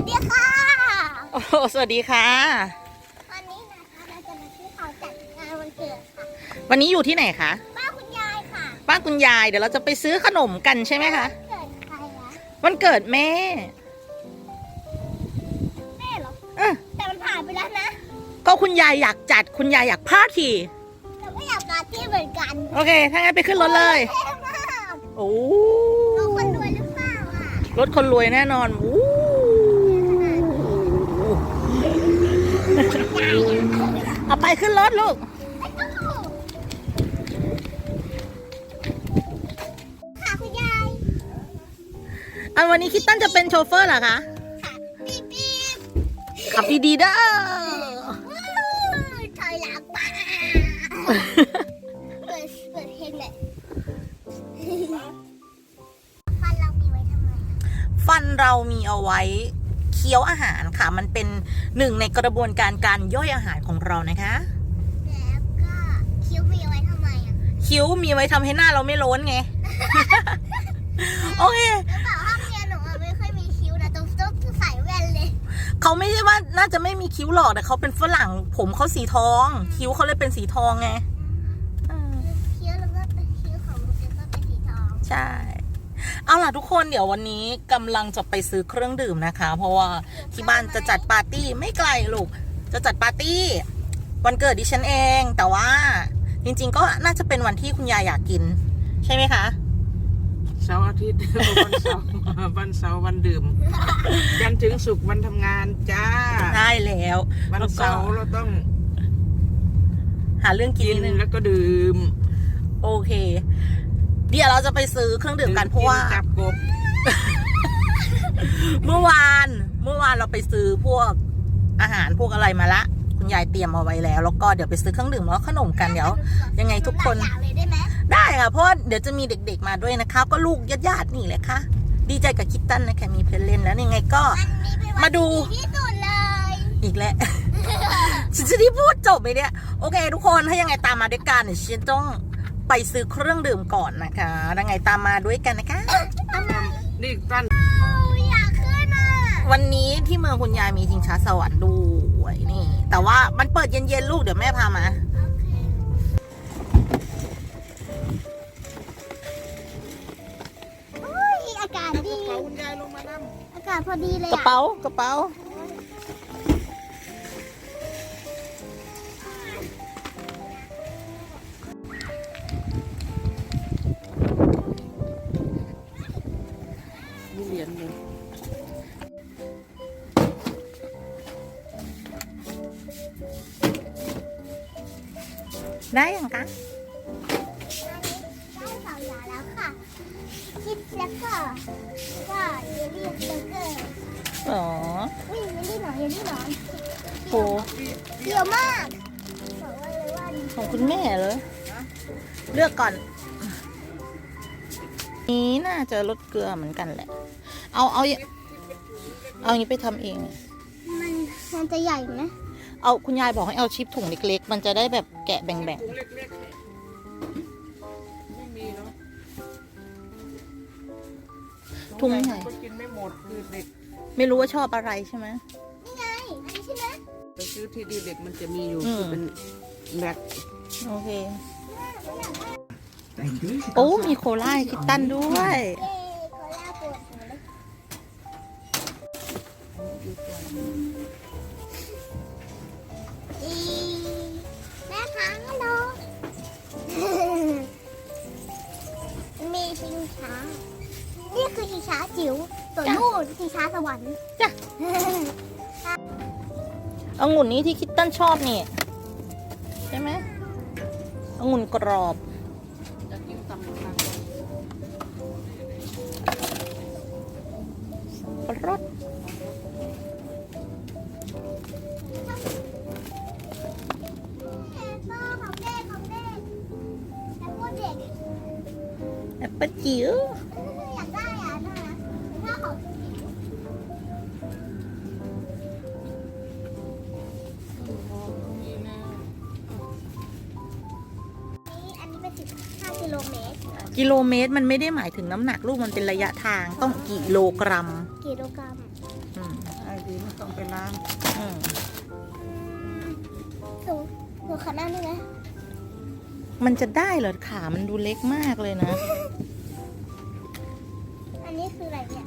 วัสดีค่ะ โอ้โหสวัสดีค่ะ วันนี้นะคะเราจะมาซื้อของจัดงานวันเกิดค่ะ วันนี้อยู่ที่ไหนคะ บ้านคุณยายค่ะบ้านคุณยาย เดี๋ยวเราจะไปซื้อขนมกันใช่ไหมคะเกิดใครอะวันเกิดแม่ แม่เหรอ เออแต่มันผ่านไปแล้วนะ ก็คุณยายอยากจัด คุณยายอยากพาร์ตี้เราก็อยากปาร์ตี้เหมือนกันโอเค ถ้างั้นไปขึ้นรถเลยเท่มากโอ้ เราคนรวยหรือเปล่าอะ รถคนรวยแน่นอนอู้ เอาไปขึ้นรถลูกไม่ต้องค่ะคุณยายอันวันนี้คิตตันจะเป็นโชเฟอร์เหรอคะค่ะปี๊บปี๊บขับดีๆเด้อวู้ถอยหลังป้าเปิดเปิดเพลงเลยฟันเรามีไว้ทำไม ฟันเรามีเอาไว้ เคี้ยวอาหารค่ะ มันเป็นหนึ่งในกระบวนการการย่อยอาหารของเรานะคะ แล้วก็คิ้วมีเอาไว้ทำไมอะคิ้วมีไว้ทำให้หน้าเราไม่โล้นไง โอเคแล้วแบบห้องเรียนหนูอะไม่ค่อยมีคิ้วนะต้องต้องใส่แว่นเลย เขาไม่ใช่ว่าน่าจะไม่มีคิ้วหรอกแต่เขาเป็นฝรั่ง ผมเขาสีทอง คิ้วเขาเลยเป็นสีทองไงเออคิ้วแล้วก็คิ้วของลูกเด็กก็เป็นสีทอง ใช่ เอาล่ะทุกคนเดี๋ยววันนี้กำลังจะไปซื้อเครื่องดื่มนะคะ เพราะว่าที่บ้านจะจัดปาร์ตี้ไม่ไกลลูก จะจัดปาร์ตี้วันเกิดดิฉันเอง แต่ว่าจริง ๆ ก็น่าจะเป็นวันที่คุณยายอยากกิน ใช่ไหมคะเสาร์อาทิตย์วันเสาร์วันเสาร์วันดื่มจันทร์ถึงศุกร์วันทำงานจ้าได้แล้ว วันแล้วก็เสาร์เราต้อง หาเรื่องกินกินนิดนึงแล้วก็ดื่ม โอเค เดี๋ยวเราจะไปซื้อเครื่องดื่มกันเพราะว่ากินจับกบเมื่อวาน เมื่อวานเราไปซื้อพวกอาหารพวกอะไรมาละ คุณยายเตรียมเอาไว้แล้ว แล้วก็เดี๋ยวไปซื้อเครื่องดื่มแล้วก็ขนมกันเดี๋ยว ยังไงทุกคน หลายอย่างเลยได้ไหมได้ค่ะเพราะว่าเดี๋ยวจะมีเด็กๆมาด้วยนะคะ ก็ลูกญาติๆนี่แหละค่ะ ดีใจกับคิตตันนะคะมีเพื่อนเล่นแล้วยังไงก็ อันนี้เป็นวันมาดู ที่สุดเลยอีกแล้ว ฉันจะได้พูดจบไหมเนี่ย โอเค ทุกคนถ้ายังไงตามมาด้วยกันเดี๋ยวฉันต้อง ไปซื้อเครื่องดื่มก่อนนะคะยังไงตามมาด้วยกันนะคะ นี่ตั้นอยากขึ้นอะวันนี้ที่เมืองคุณยายมีชิงช้าสวรรค์ด้วยนี่ แต่ว่ามันเปิดเย็นๆลูกเดี๋ยวแม่พามา โอ้ยอากาศดีเขาคุณยายลงมานั่งอากาศพอดีเลยกระอะเป๋ากระเป๋า ได้ยังคะได้สองอย่างแล้วค่ะคิดแล้วก็ก็เยลลี่เบอร์เกอร์อ๋ออุ้ยเยลลี่หนอนเยลลี่หนอนโหเปรี้ยวมากบอกว่าเลยว่าดีของคุณแม่เลยเลือกก่อน นี้น่าจะลดเกลือเหมือนกันแหละ เอาเอาเอาอย่างนี้ไปทำเอง มันมันจะใหญ่ไหม เอาคุณยายบอกให้เอาชิปถุงเล็กๆ มันจะได้แบบแกะแบ่งถุงเล็กๆไม่มีเนาะถุงไหนก็กินไม่หมดคือเด็กๆไม่รู้ว่าชอบอะไรใช่ไหม นี่ไง อันนี้ใช่ไหมไปซื้อที่ดีเด็กมันจะมีอยู่อืม คือเป็นแม็กโอเค โอ้มีโคลาให้คิตตันด้วย เย้โคลาปวดหัวเลย จิ๋วตัวนู่นชิงช้าสวรรค์จ้ะองุ่นนี้ที่คิตตันชอบนี่ใช่ไหมองุ่นกรอบจะกินตำลังรสพ่อของเด็กของเด็กแต่พูดเด็กแอปเปิ้ลจิ๋ว โลเมตรมันไม่ได้หมายถึงน้ำหนักลูกมันเป็นระยะทางต้องกิโลกรัมกิโลกรัมอืมไอ้ดีไม่ต้องไปล้างอืมหนูหนูขอนั่งได้ไหมมันจะได้เหรอขามันดูเล็กมากเลยนะ อันนี้คืออะไรเนี่ย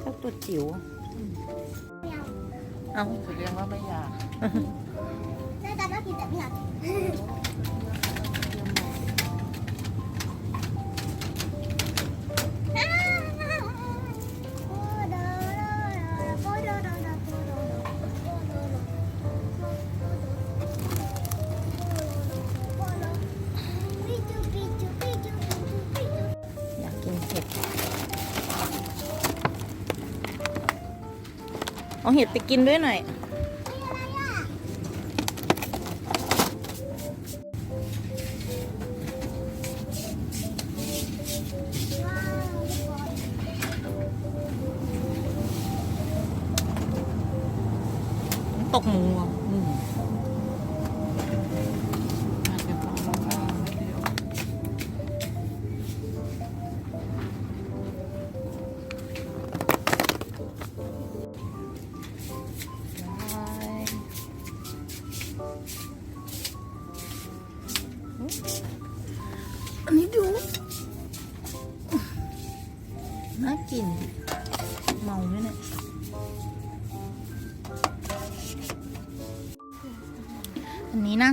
เจ้าตัวจิ๋วไม่เอาเอาแสดงว่าไม่อยากหน้าตาน่ากินแต่ไม่อยากอ้ เอาเห็ดไปกินด้วยหน่อย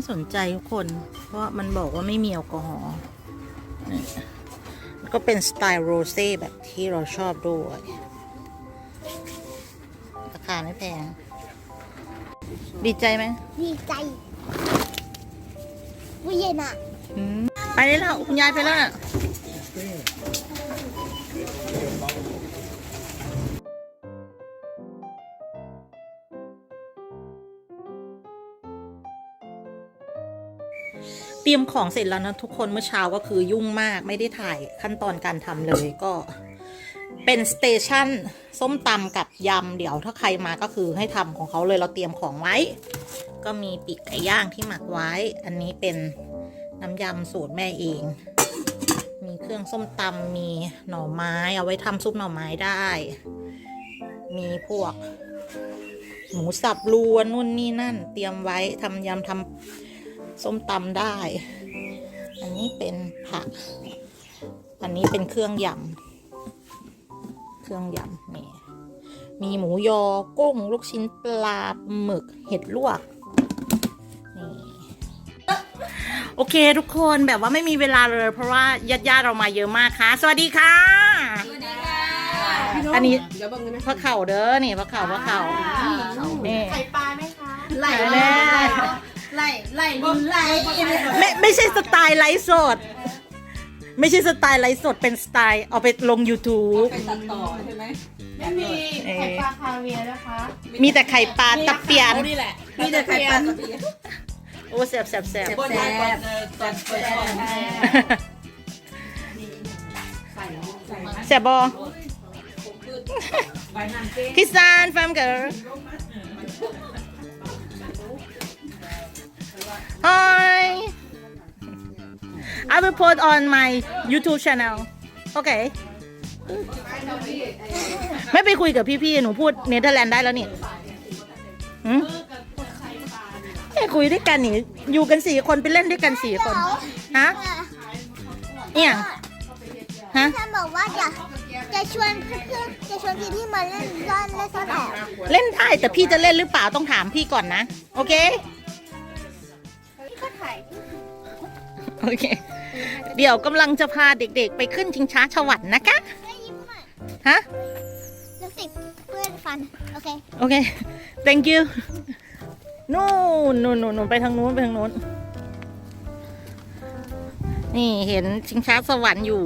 สนใจทุกคน เพราะมันบอกว่าไม่มีแอลกอฮอล์นี่แล้วก็เป็นสไตล์โรเซ่แบบที่เราชอบด้วย ราคาไม่แพง ดีใจไหม ดีใจวิเย็นอะอืมไปได้แล้ว คุณยายไปแล้ว ตรียมของเสร็จแล้วนะทุกคนเมื่อเช้าก็คือยุ่งมากไม่ได้ถ่ายขั้นตอนการทำเลยก็เป็นสเตชันส้มตำกับยำเดี๋ยวถ้าใครมาก็คือให้ทำของเขาเลยเราเตรียมของไว้ ก็มีปีกไก่ย่างที่หมักไว้ อันนี้เป็นน้ำยำสูตรแม่เอง มีเครื่องส้มตำมีหน่อไม้เอาไว้ทำซุปหน่อไม้ได้ มีพวก หมูสับรวนนู่นนี่นั่น เตรียมไว้ทำยำทำ ส้มตำได้ อันนี้เป็นผัก อันนี้เป็นเครื่องยำ เครื่องยำนี่ มีหมูยอ กุ้ง ลูกชิ้นปลาหมึก เห็ดลวก นี่ โอเคทุกคนแบบว่าไม่มีเวลาเลย เพราะว่าญาติญาติๆเรามาเยอะมากค่ะ สวัสดีค่ะ อันนี้พระเข่าเด้อ นี่พระเข่าพระเข่านี่ ไข่ปลาไหมคะ ไหลแน่ ไหลไหลไหลไม่ไม่ใช่สไตล์ไลฟ์สด ไม่ใช่สไตล์ไลฟ์สดเป็นสไตล์เอาไปลง YouTube ไปตัดต่อใช่ไหมไม่มีไข่ปลาคาเวียร์นะคะมีแต่ไข่ปลาตะเปียน นี่แหละมีแต่ไข่ปลาโอ้แสบแสบแสบ บนไข่ปลาจัดเปิดก่อนแสบบอพี่ซานฟาร์มเกิร์ Hi I will put on my YouTube channel โอเคไม่ไปคุยกับพี่ๆ หนูพูดเนเธอร์แลนด์ได้แล้วนี่หืมไม่คุยด้วยกันนี่ อยู่กันสี่คนไปเล่นด้วยกันสี่คน ฮะเอียงฮะ ท่านบอกว่าจะจะชวนเพื่อนๆจะชวนพี่ๆมาเล่นซ่อนเล่นซ่อนแอบ เล่นได้แต่พี่จะเล่นหรือเปล่าต้องถามพี่ก่อนนะ โอเคพี่ก็ถ่าย โอเค เดี๋ยวกำลังจะพาเด็กๆ ไปขึ้นชิงช้าสวรรค์นะคะได้ยิ้มหน่อยฮะรู้สึกเพื่อนฟัน โอเค โอเค thank you นู่นนู่นนู่นนู่นไปทางนู้นไปทางนู้น นี่เห็นชิงช้าสวรรค์อยู่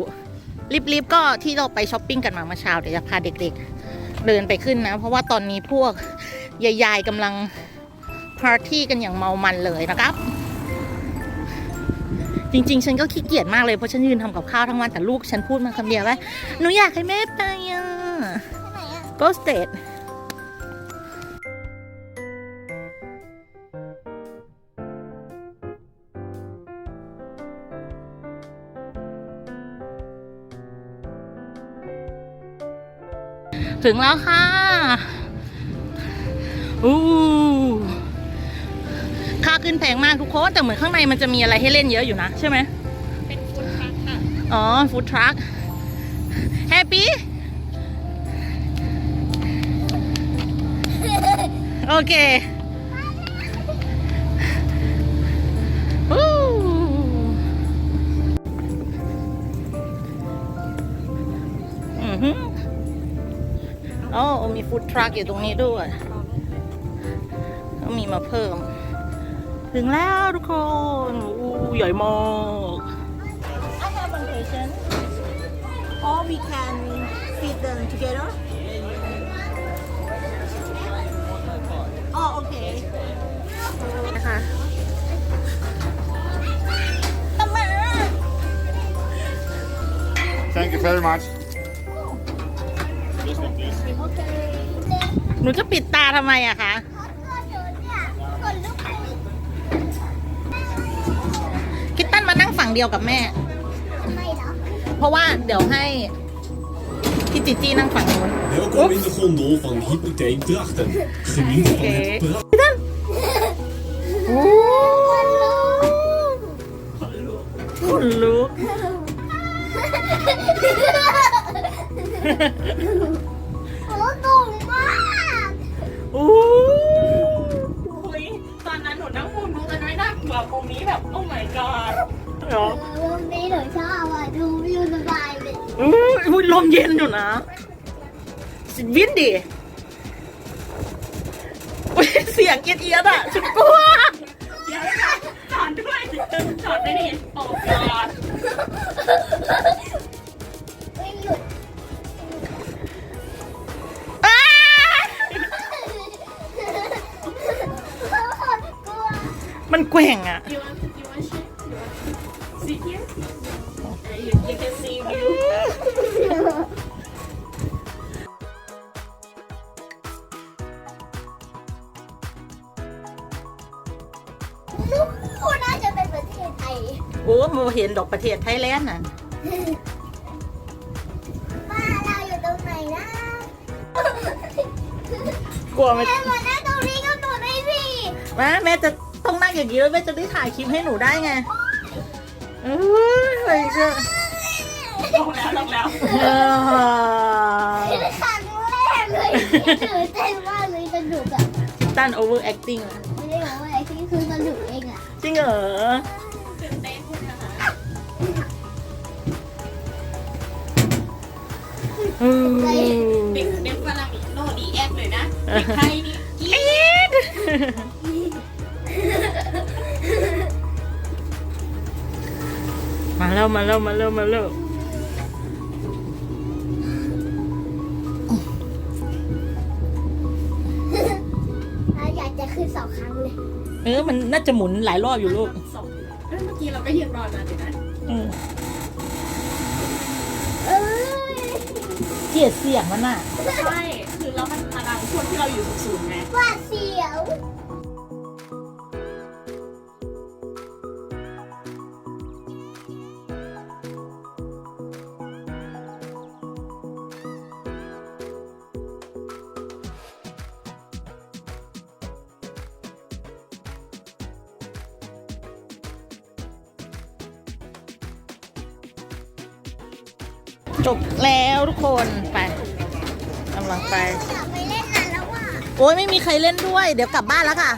รีบๆ ก็ที่เราไปช้อปปิ้งกันมาเมื่อเช้าเดี๋ยวจะพาเด็กๆ เดินไปขึ้นนะ เพราะว่าตอนนี้พวกยายๆกำลังปาร์ตี้กันอย่างเมามันเลยนะครับ จริง ๆ ฉันก็ขี้เกียจมากเลยเพราะฉันยืนทำกับข้าวทั้งวันแต่ลูกฉันพูดมาคำเดียวว่าหนูอยากให้แม่ไปอะที่ไหนอะ go state ถึงแล้วค่ะ ขึ้นแพงมากทุกคนแต่เหมือนข้างในมันจะมีอะไรให้เล่นเยอะอยู่นะใช่ไหมเป็นฟู้ดทรัคค่ะอ๋อฟู้ดทรัคแฮปปี้โอเควู้อือหือโอ้มีฟู้ดทรัคอยู่ตรงนี้ด้วยก็มีมาเพิ่ม ถึงแล้วทุกคน อู้ใหญ่มาก I have one question. Or we can feed them together. Oh, okay. นะคะทำไม Thank you very much. หนูจะปิดตาทำไมอะคะ คิตตันมานั่งฝั่ง เดียวกับแม่ไมเหรอเพราะว่าเดี๋ยวให้พี่จิจี้นั่งฝั่งนู้น Welkom in de gondel van Hypotheek Drachten. Geniet van Oké. het pra- โอ้คนลุกโอ้สูงมากโอ้ตอนนั้นหนูนั่งมุมนู้นมันไม่น่ากลัวมุมนี้แบบ โอ้ my god เหรอเออวันนี้หนูชอบอะดูวิวสบายเลยอู้หูลมเย็นอยู่นะวินดิอุ๊ยเสียงเอียดเอียดๆอะฉันกลัวเดี๋ยวนะคะจอดด้วยจอดไม่ดีโอ้ god ไม่หยุดอ้ากลัวมันแกว่งอะ อ้มาเห็นดอกประเทศไทยแลนด์น่ะบ้านเราอยู่ตรงไหนนะกลัวไหมแม่มานั่งตรงนี้ก็หนูได้สิแม่แม่จะต้องนั่งอย่างนี้แล้วแม่จะได้ถ่ายคลิปให้หนูได้ไงเอ้ยอะไรจะลงแล้วลงแล้วเออครั้งแรกเลยตื่นเต้นมากเลยสนุกอะตันโอเวอร์แอคติ้งอะไม่ได้บอกว่าอะไรที่คือสนุกเองอะจริงเหรอ เด็กเด็กฝรั่งโนดีแอคเลยนะเด็กไทยนี่กรี๊ดมาแล้วมาแล้วมาแล้วมาแล้วเราอยากจะขึ้นสองครั้งเลยเออมันน่าจะหมุนหลายรอบอยู่ลูกสองเอ้ยเมื่อกี้เราก็ยืนรอนานอยู่นะ อืม เอ้ย เกลียดเสียงมันอะ ใช่ คือเรามันมาดังช่วงที่เราอยู่สูงๆไงหวาดเสียว จบแล้วทุกคนไปกำลังไปอยากไปเล่นนานแล้วว่ะโอ้ยไม่มีใครเล่นด้วย เดี๋ยวกลับบ้านแล้วค่ะ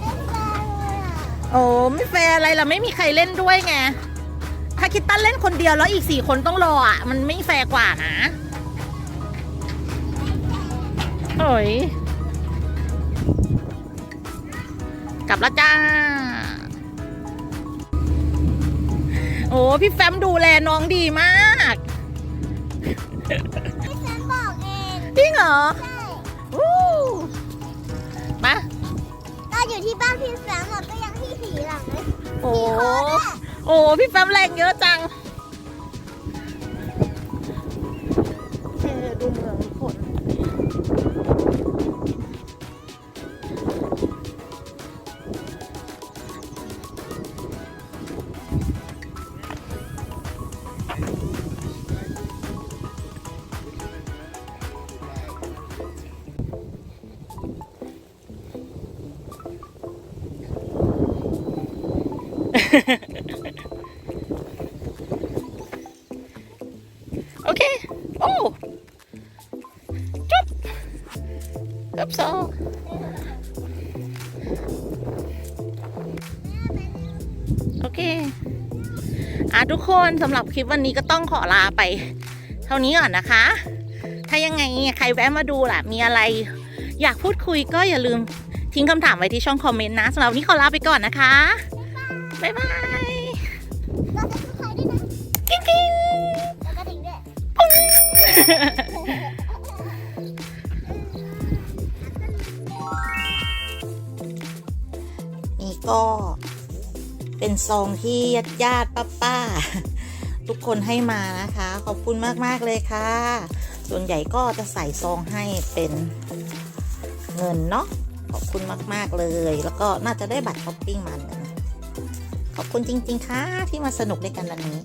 เล่นนานเลยอะ โอ้ไม่แฟร์อะไรล่ะไม่มีใครเล่นด้วยไงถ้าคิดตั้นเล่นคนเดียวแล้วอีกสี่คนต้องรออะ มันไม่แฟร์กว่านะโอ้ยกลับแล้วจ้า อ้พี่แฟมดูแลน้องดีมากพี่ฉันบอกเองจริงเหรอใช่อู้มาตอนอยู่ที่บ้านพี่แฟมอะก็ยังที่สีหลังเลยโอ้โอ้พี่แฟมแรงเยอะจัง โอเค โอ้จบจุ๊บโซโอเค อะทุกคนสำหรับคลิปวันนี้ก็ต้องขอลาไป เท่านี้ก่อนนะคะ ถ้ายังไงใครแวะมาดูล่ะ มีอะไร อยากพูดคุยก็อย่าลืมทิ้งคำถามไว้ที่ช่องคอมเมนต์นะสำหรับวันนี้ขอลาไปก่อนนะคะ บ๊ายบายเราจะซื้อใครด้วยนะกิ๊งกิ๊งแล้วก็ดิ่งด้วยนี่ก็เป็นซองที่ญาติญาติป้าป้าทุกคนให้มานะคะ ขอบคุณมากๆเลยค่ะ ส่วนใหญ่ก็จะใส่ซองให้เป็นเงินเนาะขอบคุณมาก ๆ เลย แล้วก็น่าจะได้บัตรช้อปปิ้งมา คุณจริง ๆค่ะที่มาสนุกด้วยกันวันนี้